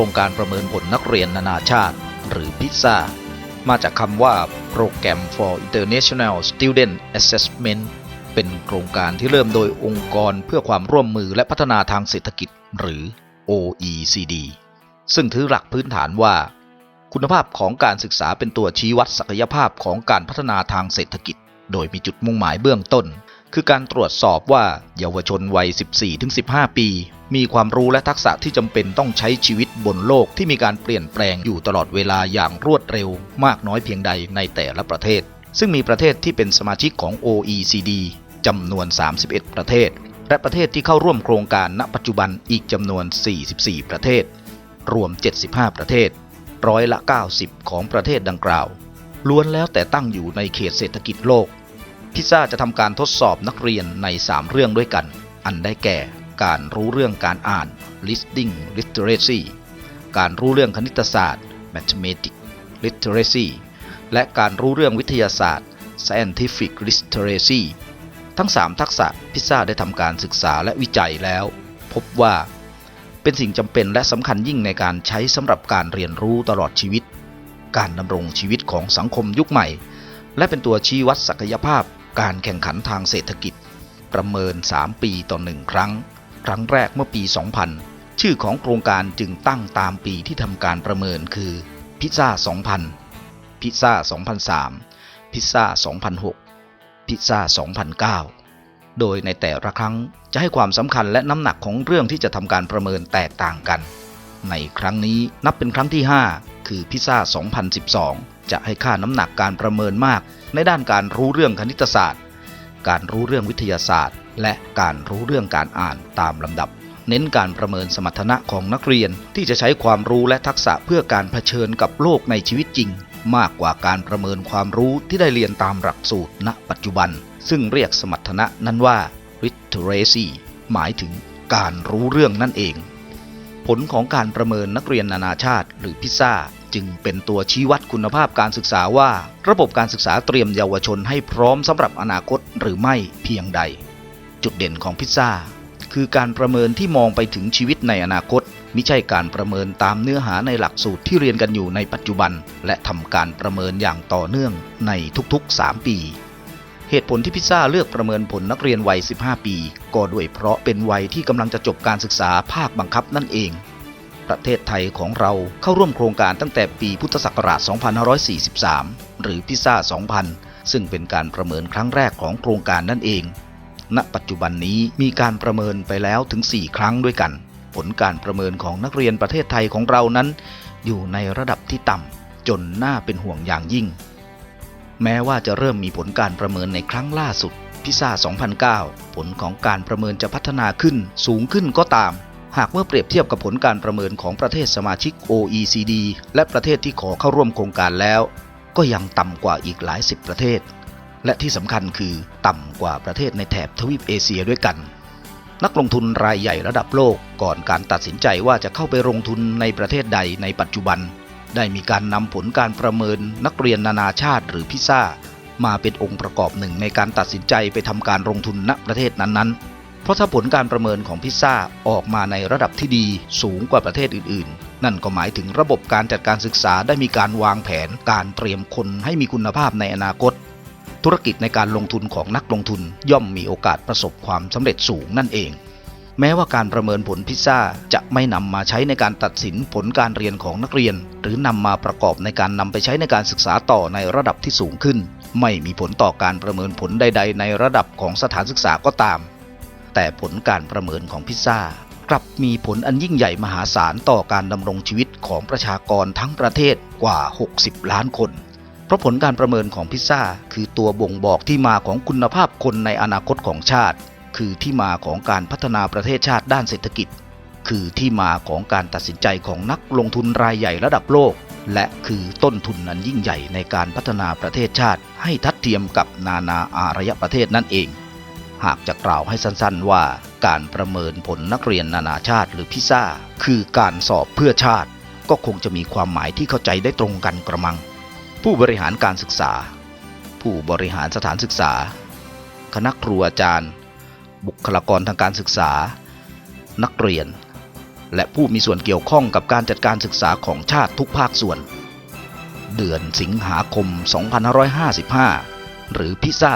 รงการประเมินผลนักเรียนนานาชาติ หรือพิซซ่ามาจากคำว่า Program for International Student Assessment เป็นโครงการที่เริ่มโดยองค์กรเพื่อความร่วมมือและพัฒนาทางเศรษฐกิจ หรือ OECD ซึ่งถือหลักพื้นฐานว่า คุณภาพของการศึกษาเป็นตัวชี้วัดศักยภาพของการพัฒนาทางเศรษฐกิจ โดยมีจุดมุ่งหมายเบื้องต้น คือการตรวจสอบว่าเยาวชนวัย 14-15 ปี มีความรู้และทักษะที่จำเป็นต้องใช้ชีวิตบนโลกที่มีการเปลี่ยนแปลงอยู่ตลอดเวลาอย่างรวดเร็ว มากน้อยเพียงใดในแต่ละประเทศ ซึ่งมีประเทศที่เป็นสมาชิกของ OECD จำนวน 31 ประเทศ และประเทศที่เข้าร่วมโครงการณปัจจุบันอีกจำนวน 44 ประเทศ รวม 75 ประเทศ ร้อยละ 90 ของประเทศดังกล่าว ล้วนแล้วแต่ตั้งอยู่ในเขตเศรษฐกิจโลก พิซซ่าจะทำการทดสอบนักเรียนใน 3 เรื่องด้วยกัน อันได้แก่ การรู้เรื่องการอ่าน listening literacy การรู้เรื่องคณิตศาสตร์ mathematics literacy และการรู้เรื่องวิทยาศาสตร์ scientific literacy ทั้ง 3 ทักษะพิซซ่าได้ทำการศึกษาและวิจัยแล้ว พบว่า เป็นสิ่งจำเป็นและสำคัญยิ่งในการใช้สำหรับการเรียนรู้ตลอดชีวิต การดำรงชีวิตของสังคมยุคใหม่ และเป็นตัวชี้วัดศักยภาพ การแข่งขันทางเศรษฐกิจ ประเมิน 3 ปีต่อหนึ่งครั้ง ครั้งแรกเมื่อปี 2000 ชื่อของโครงการจึงตั้งตามปีที่ทำการประเมินคือพิซซ่า 2000 พิซซ่า 2003 พิซซ่า 2006 พิซซ่า 2009 โดยในแต่ละครั้งจะให้ความสำคัญและน้ำหนักของเรื่องที่จะทำการประเมินแตกต่างกัน ในครั้งนี้นับเป็นครั้งที่ 5 คือพิซซ่า 2012 จะให้ค่าน้ำหนักการประเมินมาก ในด้านการรู้เรื่องคณิตศาสตร์ การรู้เรื่องวิทยาศาสตร์ และการรู้เรื่องการอ่านตามลำดับ เน้นการประเมินสมรรถนะของนักเรียนที่จะใช้ความรู้และทักษะเพื่อการเผชิญกับโลกในชีวิตจริง มากกว่าการประเมินความรู้ที่ได้เรียนตามหลักสูตร ณ ปัจจุบัน ซึ่งเรียกสมรรถนะนั้นว่า literacy หมายถึงการรู้เรื่องนั่นเอง ผลของการประเมินนักเรียนนานาชาติหรือพิซซ่า จึงเป็นตัวชี้วัดคุณภาพการศึกษาว่า ระบบการศึกษาเตรียมเยาวชนให้พร้อมสำหรับอนาคตหรือไม่เพียงใด จุดเด่นของพิซซ่า คือการประเมินที่มองไปถึงชีวิตในอนาคตมิใช่การประเมินตามเนื้อหาในหลักสูตรที่เรียนกันอยู่ในปัจจุบัน และทำการประเมินอย่างต่อเนื่องในทุกๆ 3 ปี เหตุผลที่พิซซ่าเลือกประเมินผลนักเรียนวัย 15 ปี ก็ด้วยเพราะเป็นวัยที่กำลังจะจบการศึกษาภาคบังคับนั่นเอง ประเทศไทยของเราเข้าร่วมโครงการตั้งแต่ปีพุทธศักราช 2543 หรือพิซซ่า 2000 ซึ่งเป็นการประเมินครั้งแรกของโครงการนั่นเอง ณ ปัจจุบันนี้มีการประเมินไปแล้วถึง 4 ครั้งด้วยกัน ผลการประเมินของนักเรียนประเทศไทยของเรานั้น อยู่ในระดับที่ต่ำจนน่าเป็นห่วงอย่างยิ่ง แม้ว่าจะเริ่มมีผลการประเมินในครั้งล่าสุดพิซซ่า 2009 ผลของการประเมินจะพัฒนาขึ้นสูงขึ้นก็ตาม หากเมื่อเปรียบเทียบกับผลการประเมินของประเทศสมาชิก OECD และประเทศที่ขอเข้าร่วมโครงการแล้ว ก็ยังต่ำกว่าอีกหลายสิบประเทศ และที่สำคัญคือต่ำกว่าประเทศในแถบทวีปเอเชียด้วยกัน นักลงทุนรายใหญ่ระดับโลกก่อนการตัดสินใจว่าจะเข้าไปลงทุนในประเทศใดในปัจจุบัน ได้มีการนำผลการประเมินนักเรียนนานาชาติหรือพิซซ่ามาเป็นองค์ประกอบหนึ่งในการตัดสินใจไปทำการลงทุนณประเทศนั้นๆ เพราะถ้าผลการประเมินของพิซซ่าออกมาในระดับที่ดีสูงกว่าประเทศอื่น ๆ นั่นก็หมายถึงระบบการจัดการศึกษาได้มีการวางแผนการเตรียมคนให้มีคุณภาพในอนาคต ธุรกิจในการลงทุนของนักลงทุนย่อมมีโอกาสประสบความสำเร็จสูงนั่นเอง แม้ว่าการประเมินผลพิซซ่าจะไม่นำมาใช้ในการตัดสินผลการเรียนของนักเรียน หรือนำมาประกอบในการนำไปใช้ในการศึกษาต่อในระดับที่สูงขึ้น ไม่มีผลต่อการประเมินผลใด ๆ ในระดับของสถานศึกษาก็ตาม แต่ผลการประเมินของพิซซ่ากลับมีผลอันยิ่งใหญ่มหาศาลต่อการดำรงชีวิตของประชากรทั้งประเทศกว่า 60 ล้านคน เพราะผลการประเมินของพิซซ่าคือตัวบ่งบอกที่มาของคุณภาพคนในอนาคตของชาติ คือที่มาของการพัฒนาประเทศชาติด้านเศรษฐกิจ คือที่มาของการตัดสินใจของนักลงทุนรายใหญ่ระดับโลก และคือต้นทุนนันยิ่งใหญ่ในการพัฒนาประเทศชาติ ให้ทัดเทียมกับนานาอารยประเทศนั่นเอง หากจะกล่าวให้สั้นๆว่า การประเมินผลนักเรียนนานาชาติหรือพิซ่า คือการสอบเพื่อชาติ ก็คงจะมีความหมายที่เข้าใจได้ตรงกันกระมัง ผู้บริหารการศึกษา ผู้บริหารสถานศึกษา คณะครูอาจารย์ บุคลากรทางการศึกษา นักเรียน และผู้มีส่วนเกี่ยวข้องกับการจัดการศึกษาของชาติทุกภาคส่วน เดือนสิงหาคม 2555 หรือพิซ่า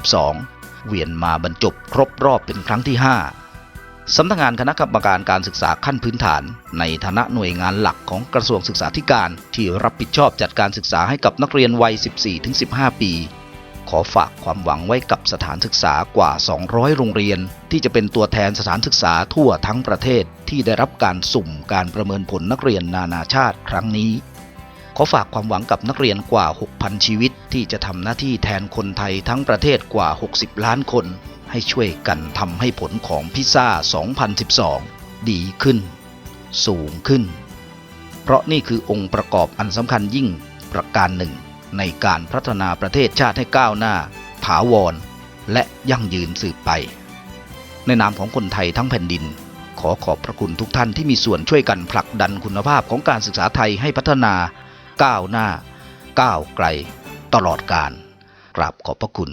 2012 เวียนมาบรรจบครบรอบเป็นครั้งที่ 5สำนักงานคณะกรรมการการศึกษาขั้นพื้นฐาน ในฐานะหน่วยงานหลักของกระทรวงศึกษาธิการที่รับผิดชอบจัดการศึกษาให้กับนักเรียนวัย 14-15 ปี ขอฝากความหวังไว้กับสถานศึกษากว่า 200 โรงเรียน ที่จะเป็นตัวแทนสถานศึกษาทั่วทั้งประเทศที่ได้รับการสุ่มการประเมินผลนักเรียนนานาชาติครั้งนี้ ขอฝากความหวังกับนักเรียนกว่า 6,000 ชีวิต ที่จะทำหน้าที่แทนคนไทยทั้งประเทศกว่า 60 ล้านคน ให้ช่วยกันทำให้ผลของพิซซ่า 2012 ดีขึ้น สูงขึ้น เพราะนี่คือองค์ประกอบอันสำคัญยิ่งประการหนึ่ง ในการพัฒนาประเทศชาติให้ก้าวหน้า ถาวร และยั่งยืนสืบไป ในนามของคนไทยทั้งแผ่นดินขอขอบพระคุณทุกท่านที่มีส่วนช่วยกันผลักดันคุณภาพของการศึกษาไทยให้พัฒนา ก้าวหน้า ก้าวไกล ตลอดการกราบขอบพระคุณ